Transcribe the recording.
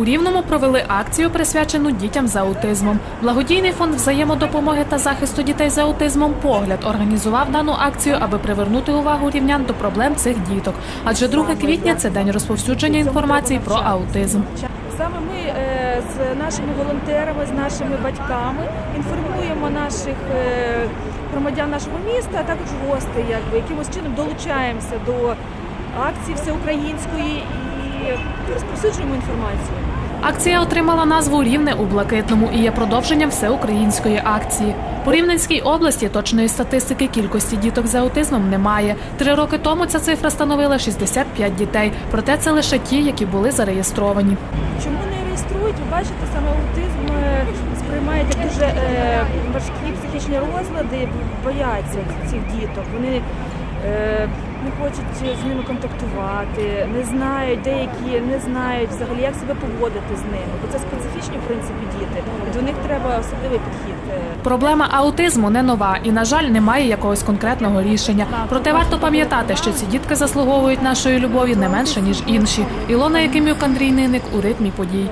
У Рівному провели акцію, присвячену дітям з аутизмом. Благодійний фонд взаємодопомоги та захисту дітей з аутизмом погляд організував дану акцію, аби привернути увагу рівнян до проблем цих діток. Адже 2 квітня це день розповсюдження інформації про аутизм. Саме ми е, з нашими волонтерами, з нашими батьками інформуємо наших е, громадян нашого міста, а також гостей, якби якимось чином долучаємося до акції всеукраїнської і розповсюджуємо інформацію. Акція отримала назву Рівне у блакитному і є продовженням всеукраїнської акції. По Рівненській області точної статистики кількості діток з аутизмом немає. Три роки тому ця цифра становила 65 дітей. Проте це лише ті, які були зареєстровані. Чому не реєструють? Ви бачите, саме аутизм е, сприймають як дуже е, важкі психічні розлади, бояться цих діток. Вони е, не хочуть з ними контактувати, не знають, деякі не знають взагалі, як себе поводити з ними. Бо це специфічні в принципі діти. До них треба особливий підхід. е. Проблема аутизму не нова і, на жаль, немає якогось конкретного рішення. Проте варто пам'ятати, що ці дітки заслуговують нашої любові не менше ніж інші. Ілона Якимюк, Андрій Ниник у ритмі подій.